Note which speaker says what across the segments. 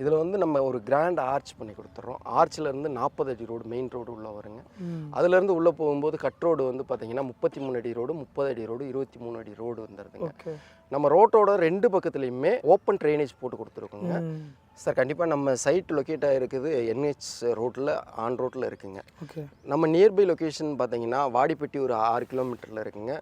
Speaker 1: இதில் வந்து நம்ம ஒரு கிராண்ட் ஆர்ச் பண்ணி கொடுத்துட்றோம். ஆர்ச்சில் இருந்து நாற்பது அடி ரோடு மெயின் ரோடு உள்ளே வருங்க. அதுலேருந்து உள்ளே போகும்போது கட் ரோடு வந்து பார்த்தீங்கன்னா முப்பத்தி மூணு அடி ரோடு முப்பது அடி ரோடு இருபத்தி மூணு அடி ரோடு வந்துடுதுங்க நம்ம ரோட்டோட ரெண்டு பக்கத்துலையுமே ஓப்பன் ட்ரைனேஜ் போட்டு கொடுத்துருக்கோங்க. சார் கண்டிப்பாக நம்ம சைட் லொக்கேட் ஆகிருக்குது என்ஹெச் ரோட்டில் ஆன் ரோட்டில் இருக்குங்க. நம்ம நியர்பை லொக்கேஷன் பார்த்தீங்கன்னா வாடிப்பட்டி ஒரு ஆறு கிலோமீட்டரில் இருக்குங்க.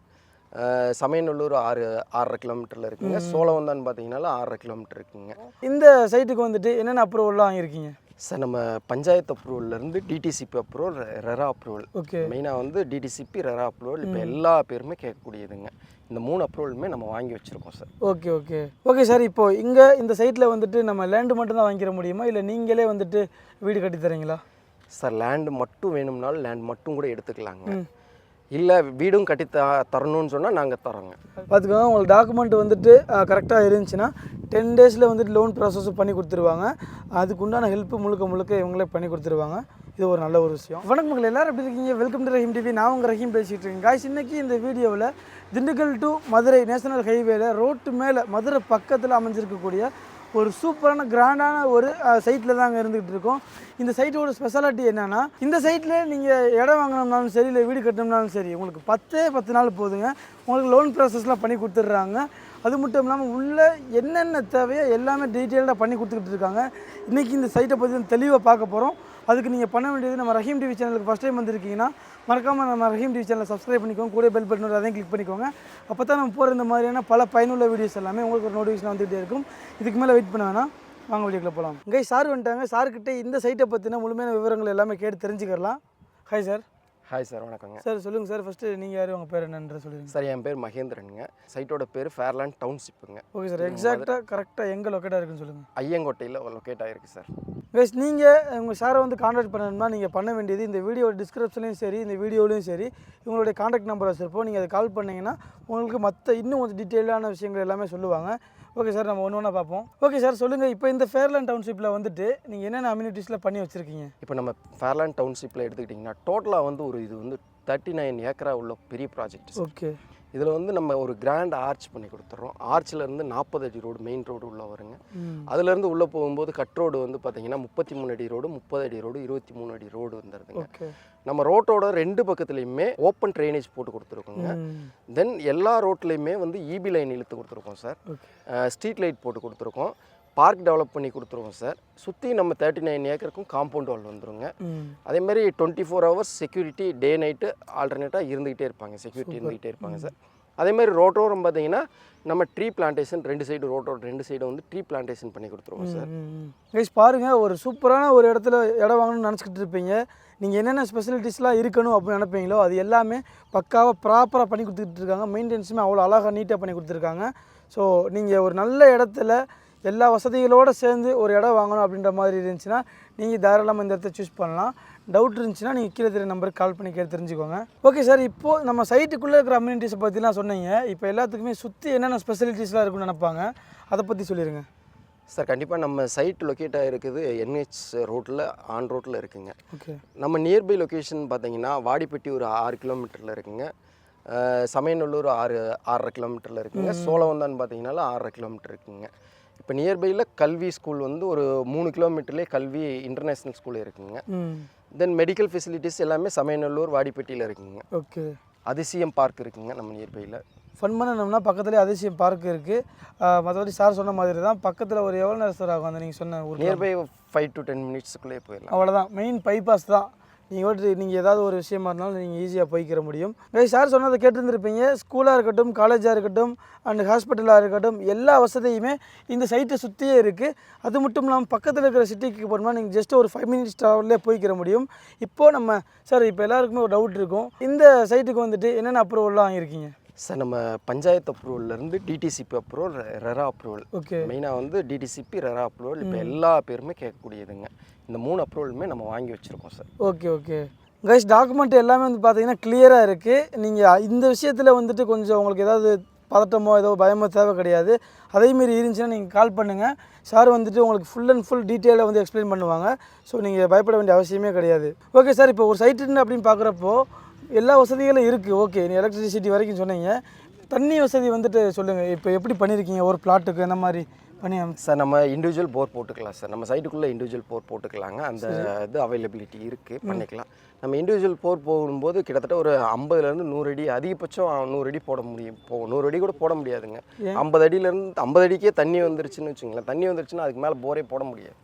Speaker 1: சமயநல்லூர் ஆறு ஆறரை கிலோமீட்டரில் இருக்குங்க. சோழவந்தான் பார்த்தீங்கன்னா ஆறரை கிலோமீட்டர் இருக்குங்க.
Speaker 2: இந்த சைட்டுக்கு வந்துட்டு என்னென்ன அப்ரூவல்லாம் வாங்கியிருக்கீங்க?
Speaker 1: சார் நம்ம panchayat அப்ரூவல்லேருந்து D T C P approval RERA approval
Speaker 2: okay.
Speaker 1: மெயினாக வந்து டிடிசிபி ரெரா அப்ரூவல் இப்போ எல்லா பேருமே கேட்கக்கூடியதுங்க. இந்த மூணு அப்ரூவலுமே நம்ம வாங்கி வச்சுருக்கோம் sir.
Speaker 2: Okay okay. Okay sir இப்போ இங்கே இந்த சைட்டில் வந்துட்டு நம்ம லேண்டு மட்டும் தான் வாங்கிக்கிற முடியுமா? இல்லை நீங்களே வந்துட்டு வீடு கட்டி தரீங்களா
Speaker 1: சார் லேண்டு மட்டும் வேணும்னாலும் லேண்ட் மட்டும் கூட எடுத்துக்கலாங்க. இல்லை வீடும் கட்டி த தரணும்னு சொன்னால் நாங்கள் தரோங்க
Speaker 2: பார்த்துக்கோங்க உங்களுக்கு டாக்குமெண்ட் வந்துட்டு கரெக்டாக இருந்துச்சுன்னா டென் டேஸில் வந்துட்டு லோன் ப்ராசஸும் பண்ணி கொடுத்துருவாங்க. அதுக்கு உண்டான முழுக்க முழுக்க இவங்களே பண்ணி கொடுத்துருவாங்க. இது ஒரு நல்ல ஒரு விஷயம். வணக்கம் மக்கள் எல்லாரும் எப்படி இருக்கீங்க? வெல்கம் டு ரஹீம் டிவி நான் உங்கள் ரஹீம் பேசிகிட்டு இருக்கேன். காய்ஸ் இன்னைக்கு இந்த வீடியோவில் திண்டுக்கல் டு மதுரை நேஷனல் ஹைவேல ரோட்டு மேலே மதுரை பக்கத்தில் அமைஞ்சிருக்கக்கூடிய ஒரு சூப்பரான கிராண்டான ஒரு சைட்டில் தாங்க இருந்துகிட்டு இருக்கோம். இந்த சைட்டோட ஸ்பெஷாலிட்டி என்னென்னா இந்த சைட்டில் நீங்கள் இடம் வாங்கினோம்னாலும் சரி இல்லை வீடு கட்டணும்னாலும் சரி உங்களுக்கு பத்தே பத்து நாள் போதுங்க. உங்களுக்கு லோன் ப்ராசஸ்லாம் பண்ணி கொடுத்துட்றாங்க. அது மட்டும் இல்லாமல் உள்ள என்னென்ன தேவையோ எல்லாமே டீட்டெயில்டாக பண்ணி கொடுத்துக்கிட்டு இருக்காங்க. இன்றைக்கி இந்த சைட்டை பற்றி தெளிவாக பார்க்க போகிறோம் அதுக்கு நீங்கள் பண்ண வேண்டியது நம்ம ரஹீம் டிவி சேனலுக்கு ஃபஸ்ட் டைம் வந்திருக்கீங்கன்னா மறக்காமல் நம்ம ரஹீம் டிவி சேனலை சப்ஸ்கிரைப் பண்ணிக்கோங்க. கூட பெல் பட்டன் அதையும் கிளிக் பண்ணிக்கோங்க. அப்போ தான் நம்ம போகிற இந்த மாதிரியான பல பயனுள்ள வீடியோஸ் எல்லாமே உங்களுக்கு ஒரு நோட்டிஃபிகேஷன் வந்துகிட்டே இருக்கும். இதுக்கு மேலே வெயிட் பண்ண வேணாம். வாங்க வீடியோக்குள்ள போகலாம் இங்கே சார் வந்துட்டாங்க. சார்கிட்ட இந்த சைட்டை பற்றின முழுமையான விவரங்கள் எல்லாமே கேட்டு தெரிஞ்சுக்கலாம் ஹாய் சார்
Speaker 1: ஹாய் சார் வணக்கங்க.
Speaker 2: சார் சொல்லுங்கள் சார் ஃபஸ்ட்டு நீங்கள் யார்? உங்கள் பேர் என்னன்ற சொல்லுங்கள்
Speaker 1: சார் என் பேர் மகேந்திரனுங்க. சைட்டோட பேர் ஃபேர்லேண்ட் டவுன்ஷிப்புங்க
Speaker 2: ஓகே சார் எக்ஸாக்டாக கரெக்டாக எங்கே லொக்கேட்டாக இருக்குன்னு சொல்லுங்கள்
Speaker 1: ஐயங்கோட்டையில் லொக்கேட் ஆகிருக்கு சார்
Speaker 2: கைஸ் நீங்கள் உங்கள் சாரை வந்து காண்டாக்ட் பண்ணணும்னா நீங்கள் பண்ண வேண்டியது இந்த வீடியோ டிஸ்கிரிப்ஷன்லையும் சரி இந்த வீடியோலையும் சரி உங்களுடைய காண்டாக்ட் நம்பர் வச்சுருப்போம் நீங்கள் அதை கால் பண்ணிங்கன்னா உங்களுக்கு மற்ற இன்னும் கொஞ்சம் டீட்டெயிலான விஷயங்கள் எல்லாமே சொல்லுவாங்க. ஓகே சார் நம்ம ஒன்று ஒன்றா பார்ப்போம். ஓகே சார் சொல்லுங்கள் இப்போ இந்த ஃபேர்லேண்ட் டவுன்ஷிப்பில் வந்துட்டு நீங்கள் என்னென்ன அம்யூனிட்டிஸில் பண்ணி வச்சுருக்கீங்க?
Speaker 1: இப்போ நம்ம ஃபேர்லேண்ட் டவுன்ஷிப்பில் எடுத்துக்கிட்டிங்கன்னா டோட்டலாக வந்து ஒரு இது வந்து தேர்ட்டி நைன் ஏக்கரா உள்ள பெரிய ப்ராஜெக்ட்
Speaker 2: ஓகே.
Speaker 1: இதில் வந்து நம்ம ஒரு கிராண்ட் ஆர்ச் பண்ணி கொடுத்துட்றோம் ஆர்ச்சில் இருந்து நாற்பது அடி ரோடு மெயின் ரோடு உள்ளே வருங்க. அதுலேருந்து உள்ளே போகும்போது கட் ரோடு வந்து பார்த்தீங்கன்னா முப்பத்தி மூணு அடி ரோடு முப்பது அடி ரோடு இருபத்தி மூணு அடி ரோடு வந்துடுதுங்க நம்ம ரோட்டோட ரெண்டு பக்கத்துலையுமே ஓப்பன் ட்ரைனேஜ் போட்டு கொடுத்துருக்கோங்க. தென் எல்லா ரோட்லேயுமே வந்து இபி லைன் இழுத்து கொடுத்துருக்கோம் சார் ஸ்ட்ரீட் லைட் போட்டு கொடுத்துருக்கோம். பார்க் டெவலப் பண்ணி கொடுத்துருக்கோம் சார். சுற்றி நம்ம தேர்ட்டி நைன் ஏக்கருக்கும் காம்பவுண்ட் வால் வந்துருங்க. அதே மாதிரி twenty four hours security day night ஆல்டர்னேட்டாக இருந்துகிட்டே இருப்பாங்க. செக்யூரிட்டி இருந்துகிட்டே இருப்பாங்க சார். அதே மாதிரி ரோட்டோரம் பார்த்தீங்கன்னா நம்ம ட்ரீ பிளான்டேஷன் ரெண்டு சைடு ரோட்டோட ரெண்டு சைடு வந்து ட்ரீ பிளான்டேஷன் பண்ணி கொடுத்துருவோம் சார்.
Speaker 2: கைஸ் பாருங்கள் ஒரு சூப்பரான ஒரு இடத்துல இடம் வாங்கணும்னு நினச்சிக்கிட்டு இருப்பீங்க. நீங்கள் என்னென்ன ஸ்பெசிலிட்டிஸ்லாம் இருக்கணும் அப்படின்னு நினைப்பீங்களோ அது எல்லாமே பக்காவாக ப்ராப்பராக பண்ணி கொடுத்துட்டு இருக்காங்க. மெயின்டெனன்ஸுமே அவ்வளோ அழகாக நீட்டாக பண்ணி கொடுத்துருக்காங்க. ஸோ நீங்கள் ஒரு நல்ல இடத்துல எல்லா வசதிகளோடு சேர்ந்து ஒரு இடம் வாங்கணும் அப்படின்ற மாதிரி இருந்துச்சுன்னா நீங்கள் தாராளமாக இந்த இடத்த சூஸ் பண்ணலாம். டவுட் இருந்துச்சுன்னா நீங்கள் கீழே தெரிய நம்பருக்கு கால் பண்ணி கேட்டு தெரிஞ்சுக்கோங்க. ஓகே சார் இப்போது நம்ம சைட்டுக்குள்ளே இருக்கிற அம்யூனிட்டிஸை பற்றிலாம் சொன்னீங்க. இப்போ எல்லாத்துக்குமே சுற்றி என்னென்ன ஸ்பெசிலிட்டிஸ்லாம் இருக்குன்னு நினைப்பாங்க? அதை பற்றி சொல்லிடுங்க
Speaker 1: சார் கண்டிப்பாக நம்ம சைட் லொக்கேட் ஆகிருக்குது என்ஹெச் ரோட்டில் ஆன் ரோட்டில் இருக்குங்க.
Speaker 2: ஓகே
Speaker 1: நம்ம நியர்பை லொக்கேஷன் பார்த்தீங்கன்னா வாடிப்பட்டி ஒரு ஆறு கிலோமீட்டரில் இருக்குங்க. சமயநல்லூர் ஆறு ஆறரை கிலோமீட்டரில் இருக்குங்க. சோழவந்தான் பார்த்தீங்கன்னா ஆறரை கிலோமீட்டர் இருக்குங்க. இப்போ நியர்பையில் கல்வி ஸ்கூல் வந்து ஒரு மூணு கிலோமீட்டர்லேயே கல்வி இன்டர்நேஷ்னல் ஸ்கூல் இருக்குங்க. தென் மெடிக்கல் ஃபெசிலிட்டிஸ் எல்லாமே சமயநல்லூர் வாடிப்பட்டியில் இருக்குங்க.
Speaker 2: ஓகே.
Speaker 1: அதிசயம் பார்க் இருக்குங்க நம்ம நியர்பையில்
Speaker 2: ஃபன் பண்ணணும்னா பக்கத்துலேயே அதிசயம் பார்க் இருக்குது மற்றபடி சார் சொன்ன மாதிரி தான் பக்கத்தில் ஒரு எவ்வளோ நேரம் சார் ஆகும் அந்த நீங்கள் சொன்ன ஒரு
Speaker 1: நியர்பை ஃபைவ் டு டென் மினிட்ஸுக்குள்ளேயே போயிடலாம்.
Speaker 2: அவ்வளோதான் மெயின் பைபாஸ் தான். நீங்கள் ஓட்டு நீங்கள் ஏதாவது ஒரு விஷயமா இருந்தாலும் நீங்கள் ஈஸியாக போய்க்கிற முடியும். கைஸ் சார் சொன்னதை கேட்டிருந்திருப்பீங்க. ஸ்கூலாக இருக்கட்டும் காலேஜாக இருக்கட்டும் அண்ட் ஹாஸ்பிட்டலாக இருக்கட்டும் எல்லா வசதியுமே இந்த சைட்டை சுற்றியே இருக்குது அது மட்டும் இல்லாமல் பக்கத்தில் இருக்கிற சிட்டிக்கு போனோம்னா நீங்கள் ஜஸ்ட் ஒரு ஃபைவ் மினிட்ஸ் ட்ராவல்லே போய்க்கிற முடியும். இப்போது நம்ம சார் இப்போ எல்லாருக்குமே ஒரு டவுட் இருக்கும். இந்த சைட்டுக்கு வந்துட்டு என்னென்ன அப்ரூவல்லாம் வாங்கியிருக்கீங்க?
Speaker 1: சார் நம்ம panchayat அப்ரூவல்லேருந்து DTCP approval RERA approval.
Speaker 2: Okay.
Speaker 1: மெயினாக வந்து டிடிசிபி ரெரா அப்ரூவல் இப்போ எல்லா பேருமே கேட்கக்கூடியதுங்க. இந்த மூணு அப்ரூவலுமே நம்ம வாங்கி வச்சுருக்கோம் sir.
Speaker 2: Okay okay. Guys document எல்லாமே வந்து பார்த்தீங்கன்னா கிளியராக இருக்குது நீங்கள் இந்த விஷயத்தில் வந்துட்டு கொஞ்சம் உங்களுக்கு ஏதாவது பதட்டமோ ஏதோ பயமோ தேவை கிடையாது. அதேமாரி இருந்துச்சுன்னா நீங்கள் கால் பண்ணுங்கள் சார் வந்துட்டு உங்களுக்கு ஃபுல் அண்ட் ஃபுல் டீட்டெயிலாக வந்து எக்ஸ்பிளைன் பண்ணுவாங்க. ஸோ நீங்கள் பயப்பட வேண்டிய அவசியமே கிடையாது. ஓகே சார் இப்போ ஒரு சைட்டுன்னு அப்படின்னு பார்க்குறப்போ எல்லா வசதிகளும் இருக்குது ஓகே நீ எலக்ட்ரிசிட்டி வரைக்கும் சொன்னீங்க. தண்ணி வசதி வந்துட்டு சொல்லுங்கள் இப்போ எப்படி பண்ணியிருக்கீங்க ஒரு பிளாட்டுக்கு இந்த மாதிரி பண்ணி அனுப்பிச்சு
Speaker 1: சார் நம்ம இண்டிவிஜுவல் போர் போட்டுக்கலாம் சார் நம்ம சைட்டுக்குள்ளே இண்டிவிஜுவல் போர் போட்டுக்கலாங்க. அந்த இது அவைலபிலிட்டி இருக்குது பண்ணிக்கலாம். நம்ம இண்டிவிஜுவல் போர் போடும்போது கிட்டத்தட்ட ஒரு ஐம்பதுலேருந்து நூறு அடி அதிகபட்சம் நூறு அடி போட முடியும். போ நூறு அடி கூட போட முடியாதுங்க. ஐம்பது அடியிலேருந்து ஐம்பது அடிக்கே தண்ணி வந்துருச்சுன்னு வச்சுங்களேன் தண்ணி வந்துருச்சுன்னா அதுக்கு மேலே போரே போட முடியாது.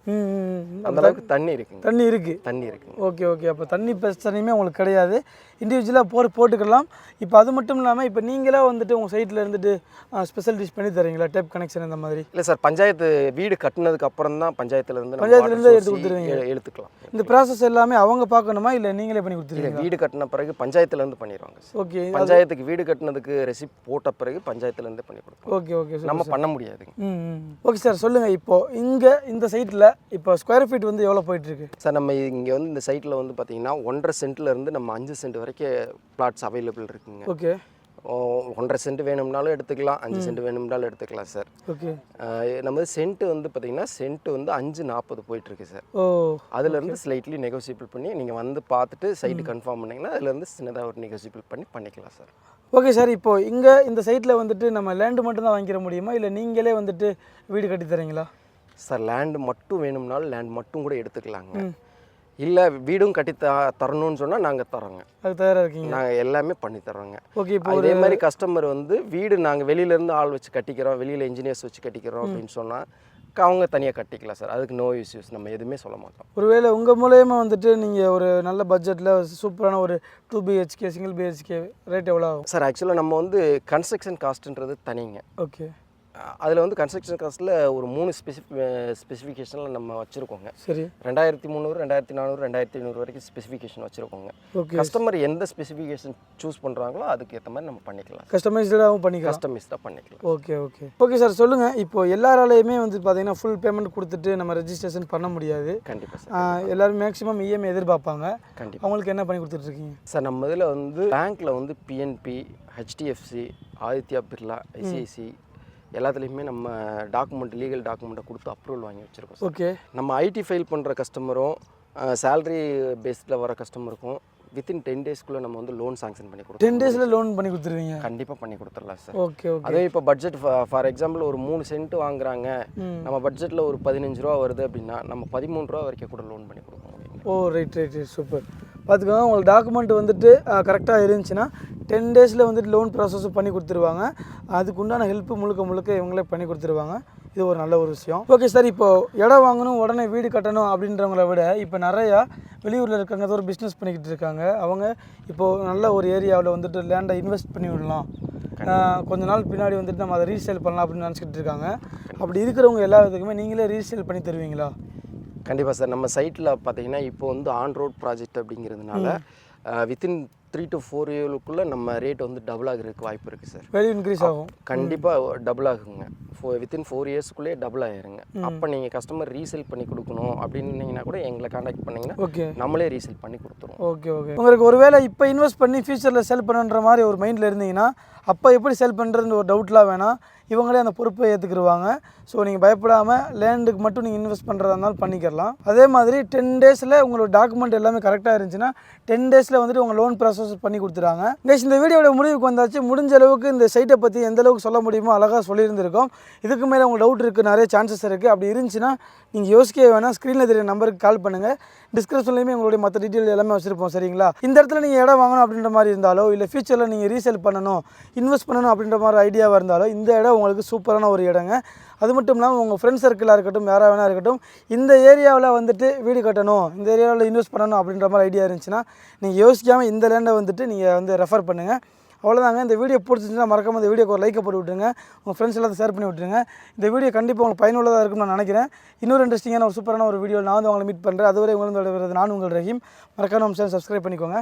Speaker 1: அந்த அளவுக்கு தண்ணி இருக்குங்க.
Speaker 2: தண்ணி இருக்குது
Speaker 1: தண்ணி இருக்குங்க.
Speaker 2: Okay okay. அப்போ தண்ணி பிரச்சனையுமே உங்களுக்கு கிடையாது. இண்டிவிஜுவலாக போர் போட்டுக்கலாம். இப்போ அது மட்டும் இல்லாமல் இப்போ நீங்களே வந்துட்டு உங்கள் சைட்டில் இருந்துட்டு ஸ்பெஷல் டிஷ் பண்ணி தரீங்களா? டேப் கனெக்ஷன் இந்த மாதிரி.
Speaker 1: இல்லை சார் பஞ்சாயத்து வீடு கட்டினதுக்கு அப்புறம் தான் பஞ்சாயத்துல இருந்து நம்ம
Speaker 2: பஞ்சாயத்துல இருந்து
Speaker 1: water
Speaker 2: எடுத்து கொடுத்துருவீங்க.
Speaker 1: எடுத்துக்கலாம்.
Speaker 2: இந்த ப்ராசஸ் எல்லாமே அவங்க பார்க்கணுமா? இல்லை நீங்களே பண்ணி
Speaker 1: இல்லை
Speaker 2: கொடுத்துருவீங்க
Speaker 1: வீடு கட்டின பிறகு பஞ்சாயத்துல இருந்து பண்ணிடுவாங்க
Speaker 2: ஓகே
Speaker 1: பஞ்சாயத்துக்கு வீடு கட்டினதுக்கு ரெசிப்ட் போட்ட பிறகு பஞ்சாயத்துல இருந்து பண்ணி கொடுப்போம்
Speaker 2: ஓகே ஓகே
Speaker 1: நம்ம பண்ண முடியாதுங்க.
Speaker 2: ம் ம். ஓகே சார் சொல்லுங்கள் இப்போ இங்கே இந்த சைட்டில் இப்போ ஸ்கொயர் ஃபீட் வந்து எவ்வளோ போயிட்டுருக்கு?
Speaker 1: சார் நம்ம இங்கே வந்து இந்த சைட்டில் வந்து பார்த்தீங்கன்னா ஒன்றரை சென்ட்ல இருந்து நம்ம அஞ்சு சென்ட் வரைக்கும் பிளாட்ஸ் அவைலபிள் இருக்குங்க.
Speaker 2: ஓகே.
Speaker 1: ஒன்றரை சென்ட் வேணும்னாலும் எடுத்துக்கலாம். அஞ்சு சென்ட் வேணும்னாலும் எடுத்துக்கலாம் சார்.
Speaker 2: ஓகே.
Speaker 1: நம்ம சென்ட் வந்து பார்த்தீங்கன்னா சென்ட் வந்து அஞ்சு நாற்பது போயிட்டுருக்கு சார்.
Speaker 2: ஓ
Speaker 1: அதுலேருந்து ஸ்லைட்லி நெகோசியபிள் பண்ணி நீங்கள் வந்து பார்த்துட்டு சைட்டு கன்ஃபார்ம் பண்ணிங்கன்னா அதுலேருந்து சின்னதாக ஒரு நெகோசியபிள் பண்ணி பண்ணிக்கலாம் சார்.
Speaker 2: Okay sir. இப்போ இங்கே இந்த சைட்டில் வந்துட்டு நம்ம லேண்டு மட்டும் தான் வாங்கிக்கிற முடியுமா? இல்லை நீங்களே வந்துட்டு வீடு கட்டி தரீங்களா?
Speaker 1: சார் லேண்டு மட்டும் வேணும்னாலும் லேண்ட் மட்டும் கூட எடுத்துக்கலாங்க. இல்லை வீடும் கட்டி த தரணும்னு சொன்னால் நாங்கள் தரோங்க
Speaker 2: அதுக்கு தயாராக இருக்கீங்க
Speaker 1: நாங்கள் எல்லாமே பண்ணி தரோங்க
Speaker 2: ஓகே இப்போ
Speaker 1: இதே மாதிரி கஸ்டமர் வந்து வீடு நாங்கள் வெளியிலேருந்து ஆள் வச்சு கட்டிக்கிறோம் வெளியில் இன்ஜினியர்ஸ் வச்சு கட்டிக்கிறோம் அப்படின்னு சொன்னால் அவங்க தனியாக கட்டிக்கலாம் சார். அதுக்கு நோ இஷ்யூஸ் நம்ம எதுவுமே சொல்ல மாட்டோம்.
Speaker 2: ஒருவேளை உங்கள் மூலயமா வந்துட்டு நீங்கள் ஒரு நல்ல பட்ஜெட்டில் சூப்பரான ஒரு two BHK single BHK rate எவ்வளோ ஆகும்?
Speaker 1: சார் ஆக்சுவலாக நம்ம வந்து கன்ஸ்ட்ரக்ஷன் காஸ்ட்ன்றது தனிங்க.
Speaker 2: ஓகே.
Speaker 1: அதில் வந்து கன்ஸ்ட்ரக்ஷன் காஸ்ட்டில் ஒரு மூணு ஸ்பெசிஃபி ஸ்பெசிஃபிகேஷனில் நம்ம வச்சுருக்கோங்க.
Speaker 2: சரி.
Speaker 1: ரெண்டாயிரத்தி முந்நூறு ரெண்டாயிரத்தி நானூறு ரெண்டாயிரத்தி ஐநூறு வரைக்கும் ஸ்பெசிஃபிகேஷன் வச்சுருக்கோங்க.
Speaker 2: ஓகே
Speaker 1: கஸ்டமர் எந்த ஸ்பெசிஃபிகேஷன் சூஸ் பண்ணுறாங்களோ அதுக்கு ஏற்ற மாதிரி நம்ம பண்ணிக்கலாம்.
Speaker 2: கஸ்டமைஸ்டாகவும் பண்ணிக்கலாம்.
Speaker 1: கஸ்டமைஸ்டாக பண்ணிக்கலாம்.
Speaker 2: ஓகே ஓகே ஓகே சார் சொல்லுங்கள் இப்போ எல்லாராலையுமே வந்து பார்த்தீங்கன்னா ஃபுல் பேமெண்ட் கொடுத்துட்டு நம்ம ரெஜிஸ்ட்ரேஷன் பண்ண முடியாது.
Speaker 1: கண்டிப்பாக சார்
Speaker 2: எல்லாரும் மேக்ஸிமம் இஎம்ஐ எதிர்பார்ப்பாங்க.
Speaker 1: கண்டிப்பாக
Speaker 2: அவங்களுக்கு என்ன பண்ணி கொடுத்துட்ருக்கீங்க
Speaker 1: சார் நம்ம இதில் வந்து பேங்க்கில் வந்து PNB HDFC Aditya Birla ICICI எல்லாத்துலேயுமே நம்ம டாக்குமெண்ட் லீகல் டாக்குமெண்ட்டை கொடுத்து அப்ரூவல் வாங்கி வச்சுருக்கோம் சார்.
Speaker 2: ஓகே
Speaker 1: நம்ம ஐடி ஃபைல் பண்ணுற கஸ்டமரும் சேலரி பேஸில் வர கஸ்டமருக்கும் வித்தின் டென் டேஸ்க்குள்ளே நம்ம வந்து லோன் சாங்ஷன் பண்ணி கொடுப்போம்
Speaker 2: டென் டேஸில் லோன் பண்ணி கொடுத்துருவீங்க?
Speaker 1: கண்டிப்பாக பண்ணி கொடுத்துடலாம் சார்.
Speaker 2: ஓகே ஓகே
Speaker 1: அதுவும் இப்போ பட்ஜெட் ஃபார் எக்ஸாம்பிள் ஒரு மூணு சென்ட் வாங்குறாங்க. நம்ம பட்ஜெட்டில் ஒரு பதினஞ்சு ரூபா வருது அப்படின்னா நம்ம பதிமூணு ரூபா வரைக்கும் கூட லோன் பண்ணி கொடுக்க முடியும்.
Speaker 2: Oh right right right super பார்த்துக்கோங்க உங்களுக்கு டாக்குமெண்ட் வந்துட்டு கரெக்டாக இருந்துச்சுன்னா டென் டேஸில் வந்துட்டு லோன் ப்ராசஸும் பண்ணி கொடுத்துருவாங்க. அதுக்கு உண்டான ஹெல்ப் முழுக்க முழுக்க இவங்களே பண்ணி கொடுத்துருவாங்க. இது ஒரு நல்ல ஒரு விஷயம். ஓகே சார் இப்போ இடம் வாங்கணும் உடனே வீடு கட்டணும் அப்படின்றவங்கள விட இப்போ நிறையா வெளியூரில் இருக்காங்க ஏதோ ஒரு பிஸ்னஸ் பண்ணிக்கிட்டு இருக்காங்க. அவங்க இப்போது நல்ல ஒரு ஏரியாவில் வந்துட்டு லேண்டை இன்வெஸ்ட் பண்ணி விடலாம். கொஞ்ச நாள் பின்னாடி வந்துட்டு நம்ம அதை ரீசேல் பண்ணலாம் அப்படின்னு நினச்சிக்கிட்டு இருக்காங்க. அப்படி இருக்கிறவங்க எல்லா விதத்துக்குமே நீங்களே ரீசேல் பண்ணி தருவீங்களா?
Speaker 1: கண்டிப்பாக சார். நம்ம சைட்டில் பார்த்தீங்கன்னா இப்போ வந்து ஆன் ரோட் ப்ராஜெக்ட் அப்படிங்கிறதுனால வித்தின் த்ரீ டு ஃபோர் இயருக்குள்ளே நம்ம ரேட் வந்து டபுள் ஆகிறதுக்கு வாய்ப்பு இருக்குது சார்
Speaker 2: வேல்யூ இன்க்ரீஸ் ஆகும்.
Speaker 1: கண்டிப்பாக டபுள் ஆகுங்க. ஃபோ வித்தின் ஃபோர் இயர்ஸ்க்குள்ளேயே டபுள் ஆயிருங்க. அப்போ நீங்கள் கஸ்டமர் ரீசேல் பண்ணி கொடுக்கணும் அப்படின்னீங்கன்னா கூட எங்களை காண்டாக்ட் பண்ணிங்கன்னா
Speaker 2: ஓகே.
Speaker 1: நம்மளே ரீசேல் பண்ணி கொடுத்துருவோம்.
Speaker 2: Okay okay. உங்களுக்கு ஒருவேளை இப்போ இன்வெஸ்ட் பண்ணி ஃபியூச்சரில் செல் பண்ணுன்ற மாதிரி ஒரு மைண்டில் இருந்தீங்கன்னா அப்போ எப்படி செல் பண்ணுறதுன்னு ஒரு டவுட்லாம் வேணாம். இவங்களே அந்த பொறுப்பை ஏற்றுக்கிடுவாங்க ஸோ நீங்கள் பயப்படாமல் லேண்டுக்கு மட்டும் நீங்கள் இன்வெஸ்ட் பண்ணுறதா இருந்தாலும் பண்ணிக்கலாம் அதே மாதிரி டென் டேஸில் உங்களோட டாக்குமெண்ட் எல்லாமே கரெக்டாக இருந்துச்சுன்னா டென் டேஸில் வந்துட்டு உங்கள் லோன் ப்ராசஸ் பண்ணி கொடுத்துறாங்க நெக்ஸ்ட் இந்த வீடியோட முடிவுக்கு வந்தாச்சு. முடிஞ்ச அளவுக்கு இந்த சைட்டை பற்றி எந்த அளவுக்கு சொல்ல முடியுமோ அழகாக சொல்லியிருந்திருக்கோம். இதுக்கு மேலே உங்கள் டவுட் இருக்குது நிறைய சான்சஸ் இருக்குது அப்படி இருந்துச்சுன்னா நீங்கள் யோசிக்கவே வேணால் ஸ்க்ரீனில் தெரிய நம்பருக்கு கால் பண்ணுங்கள் டிஸ்கிரிப்ஷன்லேயுமே உங்களுடைய மற்ற டீட்டெயில் எல்லாமே வச்சுருப்போம் சரிங்களா? இந்த இடத்துல நீங்கள் இடம் வாங்கணும் அப்படின்ற மாதிரி இருந்தாலோ இல்லை ஃபியூச்சரில் நீங்கள் ரீசேல் பண்ணணும் இன்வெஸ்ட் பண்ணணும் அப்படின்ற மாதிரி ஐடியாவாக இருந்தாலோ இந்த இடம் உங்களுக்கு சூப்பரான ஒரு இடங்க. அது மட்டும் இல்லாமல் உங்கள் ஃப்ரெண்ட் சர்க்கிளாக இருக்கட்டும் யாராக வேணா இருக்கட்டும் இந்த ஏரியாவில் வந்துட்டு வீடு கட்டணும் இந்த ஏரியாவில் இன்வெஸ்ட் பண்ணணும் அப்படின்ற மாதிரி ஐடியா இருந்துச்சுன்னா நீங்கள் யோசிக்காமல் இந்த லேண்டை வந்துட்டு நீங்கள் வந்து ரெஃபர் பண்ணுங்கள் அவ்வளோதாங்க இந்த வீடியோ பிடிச்சிருந்துச்சுன்னா மறக்காமல் இந்த வீடியோக்கு ஒரு லைக்கை போட்டு விட்டுருங்க. உங்கள் ஃப்ரெண்ட்ஸ் எல்லாத்தையும் ஷேர் பண்ணி விட்டுருங்க. இந்த வீடியோ கண்டிப்பாக உங்களுக்கு பயனுள்ளதாக இருக்கும்னு நான் நினைக்கிறேன். இன்னொரு இன்ட்ரெஸ்டிங்கான ஒரு சூப்பரான ஒரு வீடியோ நான் வந்து உங்களை மீட் பண்ணுறேன் அதுவரை உங்களுக்கு நான் உங்கள் ரஹீம். மறக்காம நம்ம சேனல் சப்ஸ்கிரைப் பண்ணிக்கோங்க.